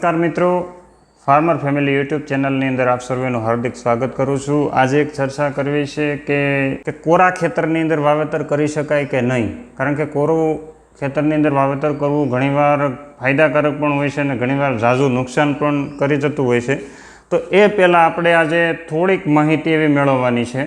નમસ્કાર મિત્રો. Farmer family YouTube ચેનલની અંદર આપ સર્વેનું હાર્દિક સ્વાગત કરું છું. આજે એક ચર્ચા કરવી છે કે કે કોરા ખેતરની અંદર વાવેતર કરી શકાય કે નહીં? કારણ કે કોરું ખેતરની અંદર વાવેતર કરવું ઘણીવાર ફાયદાકારક પણ હોય છે અને ઘણીવાર ઝાઝું નુકસાન પણ કરી જતું હોય છે. તો એ પહેલાં આપણે આજે થોડીક માહિતી એવી મેળવવાની છે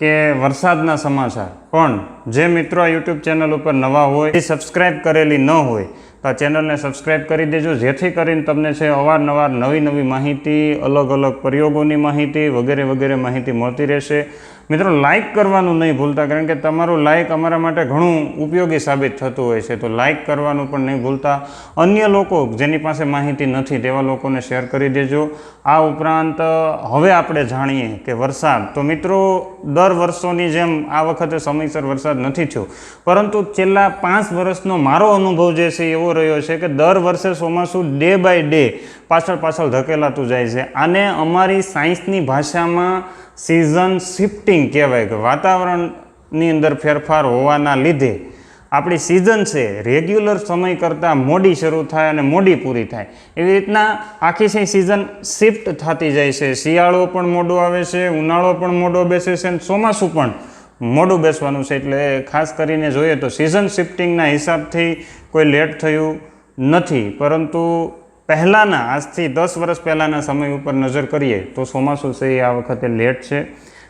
કે વરસાદના સમાચાર. પણ જે મિત્રો આ યુટ્યુબ ચેનલ ઉપર નવા હોય, એ સબસ્ક્રાઇબ કરેલી ન હોય, તો આ ચેનલને સબસ્ક્રાઇબ કરી દેજો. જેથી કરીને તમને છે અવારનવાર નવી નવી માહિતી, અલગ અલગ પ્રયોગોની માહિતી વગેરે વગેરે માહિતી મળતી રહેશે. મિત્રો લાઇક કરવાનું નહીં ભૂલતા, કારણ કે તમારું લાઇક અમારા માટે ઘણું ઉપયોગી સાબિત થતું હોય છે. તો લાઇક કરવાનું પણ નહીં ભૂલતા. અન્ય લોકો જેની પાસે માહિતી નથી, તેવા લોકોને શેર કરી દેજો. આ ઉપરાંત, હવે આપણે જાણીએ કે વરસાદ. તો મિત્રો, દર વર્ષોની જેમ આ વખતે સમયસર વરસાદ નથી થયો. પરંતુ છેલ્લા પાંચ વર્ષનો મારો અનુભવ જે છે એવો રહ્યો છે કે દર વર્ષે ચોમાસું ડે બાય ડે પાછળ પાછળ ધકેલાતું જાય છે. આને અમારી સાયન્સની ભાષામાં સિઝન શિફ્ટિંગ કહેવાય કે વાતાવરણની અંદર ફેરફાર હોવાના લીધે આપણી સિઝન છે રેગ્યુલર સમય કરતાં મોડી શરૂ થાય અને મોડી પૂરી થાય. એવી રીતના આખી સિઝન શિફ્ટ થતી જાય છે. શિયાળો પણ મોડો આવે છે, ઉનાળો પણ મોડો બેસે છે અને ચોમાસું પણ મોડું બેસવાનું છે એટલે ખાસ કરીને જોઈએ તો સિઝન શિફ્ટિંગના હિસાબથી કોઈ લેટ થયું નથી. પરંતુ પહેલાંના, આજથી દસ વર્ષ પહેલાંના સમય ઉપર નજર કરીએ તો ચોમાસું છે એ આ વખતે લેટ છે.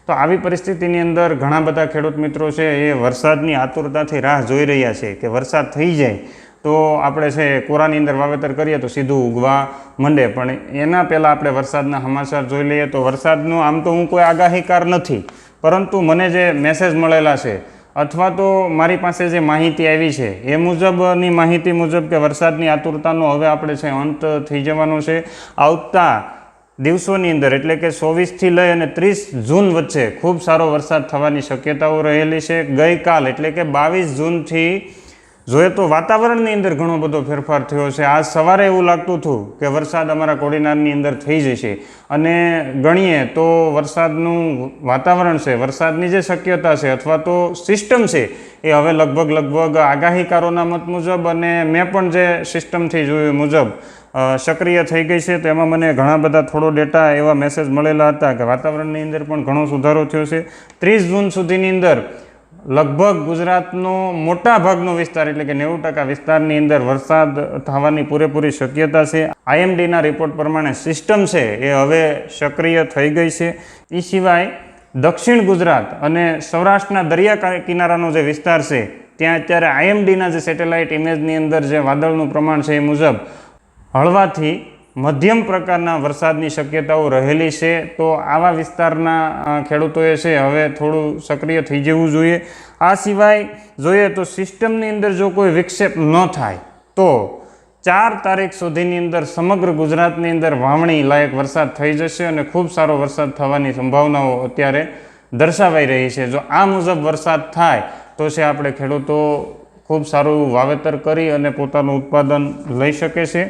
તો આવી પરિસ્થિતિની અંદર ઘણા બધા ખેડૂત મિત્રો છે એ વરસાદની આતુરતાથી રાહ જોઈ રહ્યા છે કે વરસાદ થઈ જાય તો આપણે છે કોરાની અંદર વાવેતર કરીએ તો સીધું ઉગવા માંડે. પણ એના પહેલાં આપણે વરસાદના સમાચાર જોઈ લઈએ તો વરસાદનું આમ તો હું કોઈ આગાહીકાર નથી. પરંતુ મને જે મેસેજ મળેલા છે, અથવા તો મારી પાસે જે માહિતી આવી છે, એ મુજબની માહિતી મુજબ કે વરસાદની આતુરતાનો હવે આપણે છે અંત થઈ જવાનો છે. આવતા દિવસોની અંદર, એટલે કે ચોવીસથી લઈ અને ત્રીસ જૂન વચ્ચે ખૂબ સારો વરસાદ થવાની શક્યતાઓ રહેલી છે. ગઈકાલ, એટલે કે બાવીસ જૂનથી જોઈએ તો વાતાવરણની અંદર ઘણો બધો ફેરફાર થયો છે, આજ સવારે એવું લાગતું હતું કે વરસાદ અમારા કોડીનારની અંદર થઈ જશે. અને ગણીએ તો વરસાદનું વાતાવરણ છે, વરસાદની જે શક્યતા છે અથવા તો સિસ્ટમ છે, એ હવે લગભગ લગભગ આગાહીકારોના મત મુજબ અને મેં પણ જે સિસ્ટમથી જોયું મુજબ સક્રિય થઈ ગઈ છે. તેમાં મને ઘણા બધા થોડો ડેટા એવા મેસેજ મળેલા હતા કે વાતાવરણની અંદર પણ ઘણો સુધારો થયો છે. ત્રીસ જૂન સુધીની અંદર લગભગ ગુજરાતનો મોટા ભાગનો વિસ્તાર, એટલે કે નેવું ટકા વિસ્તારની અંદર વરસાદ થવાની પૂરેપૂરી શક્યતા છે. આઈએમડીના રિપોર્ટ પ્રમાણે સિસ્ટમ છે એ હવે સક્રિય થઈ ગઈ છે. એ સિવાય દક્ષિણ ગુજરાત અને સૌરાષ્ટ્રના દરિયા કિનારાનો જે વિસ્તાર છે, ત્યાં અત્યારે આઈએમડીના જે સેટેલાઇટ ઇમેજની અંદર જે વાદળનું પ્રમાણ છે એ મુજબ હળવાથી મધ્યમ પ્રકારના વરસાદની શક્યતાઓ રહેલી છે, તો આવા વિસ્તારના ખેડૂતોએ છે, હવે થોડું સક્રિય થઈ જવું જોઈએ. આ સિવાય જોઈએ તો સિસ્ટમની અંદર જો કોઈ વિક્ષેપ ન થાય, તો ચાર તારીખ સુધીની અંદર સમગ્ર ગુજરાતની અંદર વાવણી લાયક વરસાદ થઈ જશે અને ખૂબ સારો વરસાદ થવાની સંભાવનાઓ અત્યારે દર્શાવાઈ રહી છે. જો આ મુજબ વરસાદ થાય, તો છે આપણે ખેડૂતો ખૂબ સારું વાવેતર કરી અને પોતાનું ઉત્પાદન લઈ શકે છે.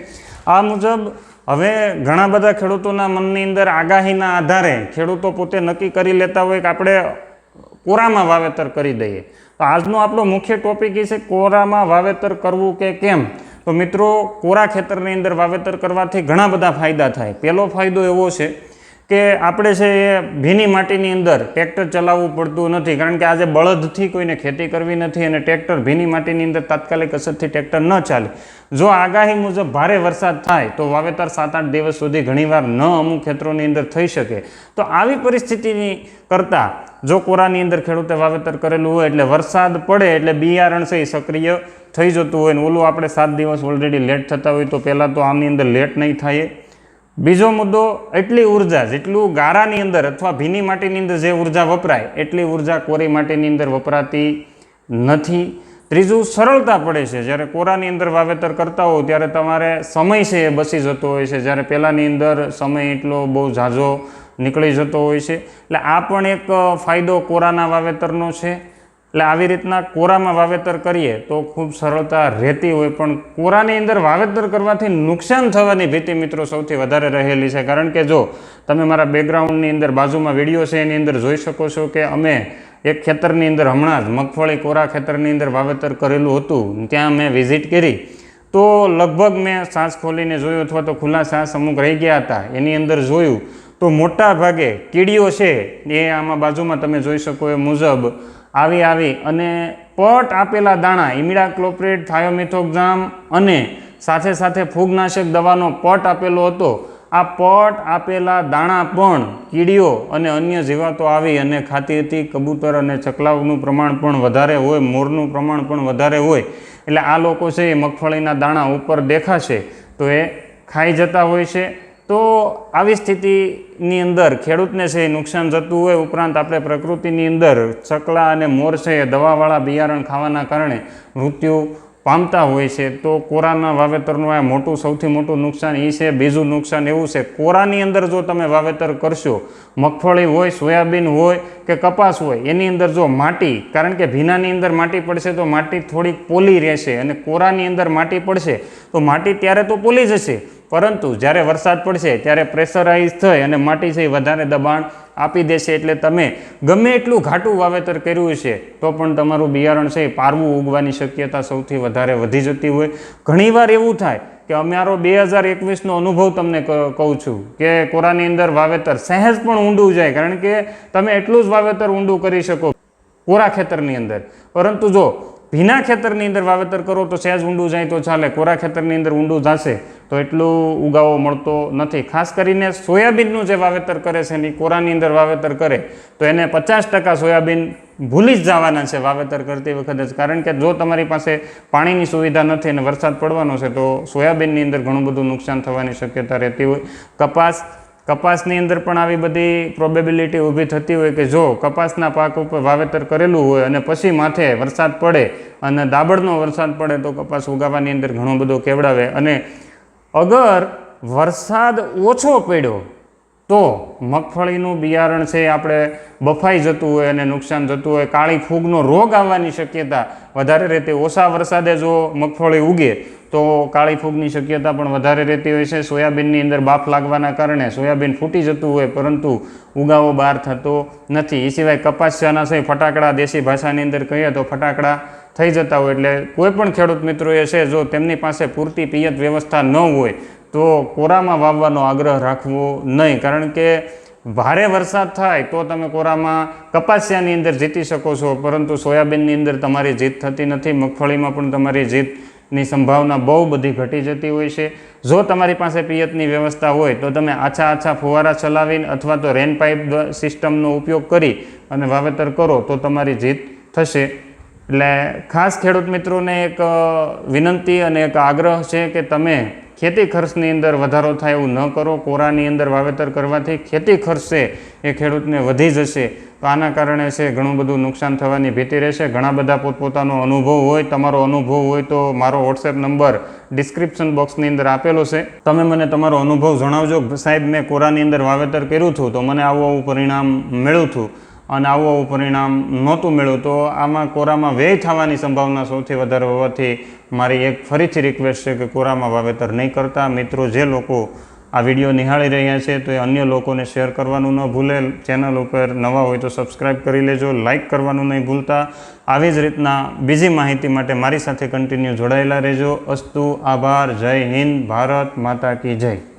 આ મુજબ હવે ઘણા બધા ખેડૂતોના મનની અંદર આગાહીના આધારે ખેડૂતો પોતે નક્કી કરી લેતા હોય કે આપણે કોરામાં વાવેતર કરી દઈએ. તો આજનો આપણો મુખ્ય ટોપિક એ છે કોરામાં વાવેતર કરવું કે કેમ? તો મિત્રો, કોરા ખેતરની અંદર વાવેતર કરવાથી ઘણા બધા ફાયદા થાય. પહેલો ફાયદો એવો છે કે આપણે છે એ ભીની માટીની અંદર ટ્રેક્ટર ચલાવવું પડતું નથી, કારણ કે આજે બળદથી કોઈને ખેતી કરવી નથી અને ટ્રેક્ટર ભીની માટીની અંદર તાત્કાલિક અસરથી ટ્રેક્ટર ન ચાલે. જો આગાહી મુજબ ભારે વરસાદ થાય, તો વાવેતર સાત આઠ દિવસ સુધી ઘણીવાર ન અમુક ખેતરોની અંદર થઈ શકે. તો આવી પરિસ્થિતિની કરતાં જો કોરાની અંદર ખેડૂતે વાવેતર કરેલું હોય એટલે વરસાદ પડે એટલે બિયારણ છે એ સક્રિય થઈ જતું હોય ને ઓલું આપણે સાત દિવસ ઓલરેડી લેટ થતા હોય તો પહેલાં તો આની અંદર લેટ નહીં થાય બીજો મુદ્દો, એટલી ઊર્જા, જેટલું ગારાની અંદર અથવા ભીની માટીની અંદર જે ઊર્જા વપરાય, એટલી ઊર્જા કોરી માટીની અંદર વપરાતી નથી. ત્રીજું, સરળતા પડે છે. જ્યારે કોરાની અંદર વાવેતર કરતા હો ત્યારે તમારે સમય છે એ બસી જતો હોય છે. જ્યારે પહેલાંની અંદર સમય એટલો બહુ ઝાઝો નીકળી જતો હોય છે. એટલે આ પણ એક ફાયદો કોરાના વાવેતરનો છે. એટલે આવી રીતના કોરામાં વાવેતર કરીએ તો ખૂબ સરળતા રહેતી હોય, પણ કોરાની અંદર વાવેતર કરવાથી નુકસાન થવાની ભીતિ મિત્રો સૌથી વધારે રહેલી છે. કારણ કે જો તમે મારા બેકગ્રાઉન્ડની અંદર બાજુમાં વીડિયો છે, એની અંદર જોઈ શકો છો કે અમે એક ખેતરની અંદર હમણાં જ મગફળી કોરા ખેતરની અંદર વાવેતર કરેલું હતું, ત્યાં મેં વિઝિટ કરી. તો લગભગ મેં સાસ ખોલીને જોયું અથવા તો ખુલ્લા સાસ અમુક રહી ગયા હતા, એની અંદર જોયું. તો મોટા ભાગે કીડીઓ છે, એ આમાં બાજુમાં તમે જોઈ શકો એ મુજબ આવી આવી અને પટ આપેલા દાણા ઇમિડા ક્લોપ્રેટ, થાયોમિથોક્ઝામ અને સાથે સાથે ફૂગનાશક દવાનો પટ આપેલો હતો. આ પટ આપેલા દાણા પણ કીડીઓ અને અન્ય જીવાતો આવી અને ખાતી હતી. કબૂતર અને ચકલાઓનું પ્રમાણ પણ વધારે હોય, મોરનું પ્રમાણ પણ વધારે હોય. એટલે આ લોકો છે એ મગફળીના દાણા ઉપર દેખાશે. તો એ ખાઈ જતા હોય છે. તો આવી સ્થિતિની અંદર ખેડૂતને છે નુકસાન જતું હોય ઉપરાંત આપણે પ્રકૃતિની અંદર ચકલા અને મોર છે દવાવાળા બિયારણ ખાવાના કારણે મૃત્યુ પામતા હોય છે, તો કોરાના વાવેતરનું આ મોટું, સૌથી મોટું નુકસાન એ છે, બીજું નુકસાન એવું છે. કોરાની અંદર જો તમે વાવેતર કરશો, મગફળી હોય, સોયાબીન હોય કે કપાસ હોય, એની અંદર જો માટી, કારણ કે ભીનાની અંદર માટી પડશે તો માટી થોડીક પોલી રહેશે અને કોરાની અંદર માટી પડશે, તો માટી ત્યારે તો પોલી જશે. પરંતુ જ્યારે વરસાદ પડશે, ત્યારે પ્રેશરાઇઝ થઈ અને માટી છે વધારે દબાણ આપી દેશે એટલે તમે ગમે એટલું ઘાટું વાવેતર કર્યું છે તો પણ તમારું બિયારણ છે પારવું ઉગવાની શક્યતા સૌથી વધારે વધી જતી હોય. ઘણીવાર એવું થાય કે અમારો બે હજાર એકવીસનો અનુભવ તમને કહું છું કે કોરાની અંદર વાવેતર સહેજ પણ ઊંડું જાય, કારણ કે તમે એટલું જ વાવેતર ઊંડું કરી શકો કોરા ખેતરની અંદર. પરંતુ જો ભીના ખેતરની અંદર વાવેતર કરો તો સહેજ ઊંડું જાય તો ચાલે. કોરા ખેતરની અંદર ઊંડું જશે તો એટલું ઉગાવો મળતો નથી. ખાસ કરીને સોયાબીનનું જે વાવેતર કરે છે એની કોરાની અંદર વાવેતર કરે તો એને પચાસ ટકા સોયાબીન ભૂલી જ જવાના છે વાવેતર કરતી વખતે જ. કારણ કે જો તમારી પાસે પાણીની સુવિધા નથી અને વરસાદ પડવાનો છે તો સોયાબીનની અંદર ઘણું બધું નુકસાન થવાની શક્યતા રહેતી હોય. કપાસ કપાસની અંદર પણ આવી બધી પ્રોબેબિલિટી ઊભી થતી હોય કે જો કપાસના પાક ઉપર વાવેતર કરેલું હોય અને પછી માથે વરસાદ પડે અને દાબડનો વરસાદ પડે તો કપાસ ઉગાવવાની અંદર ઘણો બધો કેવડાવે. અને અગર વરસાદ ઓછો પડ્યો તો મગફળીનું બિયારણ છે એ આપણે બફાઈ જતું હોય અને નુકસાન જતું હોય, કાળી ફૂગનો રોગ આવવાની શક્યતા વધારે રહેતી ઓછા વરસાદે જો મગફળી ઉગે, તો કાળી ફૂગની શક્યતા પણ વધારે રહેતી હોય છે. સોયાબીનની અંદર બાફ લાગવાના કારણે સોયાબીન ફૂટી જતું હોય, પરંતુ ઉગાવો બહાર થતો નથી. એ સિવાય કપાસિયાના છે, ફટાકડા દેશી ભાષાની અંદર કહીએ તો ફટાકડા થઈ જતા હોય. એટલે કોઈ પણ ખેડૂત મિત્રોએ છે, જો તેમની પાસે પૂરતી પિયત વ્યવસ્થા ન હોય તો કોરામાં વાવવાનો આગ્રહ રાખવો નહીં. કારણ કે ભારે વરસાદ થાય તો તમે કોરામાં કપાસિયાની અંદર જીતી શકો છો. પરંતુ સોયાબીનની અંદર તમારી જીત થતી નથી. મગફળીમાં પણ તમારી જીતની સંભાવના બહુ બધી ઘટી જતી હોય છે. જો તમારી પાસે પિયતની વ્યવસ્થા હોય તો તમે આછા આછા ફુવારા ચલાવીને અથવા તો રેન પાઇપ સિસ્ટમનો ઉપયોગ કરી અને વાવેતર કરો તો તમારી જીત થશે. એટલે ખાસ ખેડૂત મિત્રોને એક વિનંતી અને એક આગ્રહ છે કે તમે ખેતી ખર્ચની અંદર વધારો થાય એવું ન કરો. કોરાની અંદર વાવેતર કરવાથી ખેતી ખર્ચ છે એ ખેડૂતને વધી જશે. તો આના કારણે છે ઘણું બધું નુકસાન થવાની ભીતિ રહેશે. ઘણા બધા પોતપોતાનો અનુભવ હોય, તમારો અનુભવ હોય તો મારો વોટ્સએપ નંબર ડિસ્ક્રિપ્શન બોક્સની અંદર આપેલો છે. તમે મને તમારો અનુભવ જણાવજો. સાહેબ, મેં કોરાની અંદર વાવેતર કર્યું હતું તો મને આવું આવું પરિણામ મળ્યું હતું. અને આવું આવું પરિણામ નહોતું મળ્યું, તો આમાં કોરામાં વ્યય થવાની સંભાવના સૌથી વધારે હોવાથી મારી એક ફરીથી રિક્વેસ્ટ છે કે કોરામાં વાવેતર નહીં કરતા. મિત્રો, જે લોકો આ વીડિયો નિહાળી રહ્યા છે, તો એ અન્ય લોકોને શેર કરવાનું ન ભૂલે. ચેનલ ઉપર નવા હોય તો સબસ્ક્રાઈબ કરી લેજો લાઇક કરવાનું નહીં ભૂલતા. આવી જ રીતના બીજી માહિતી માટે મારી સાથે કન્ટિન્યુ જોડાયેલા રહેજો. અસ્તુ, આભાર, જય હિન્દ, ભારત માતા કી જય.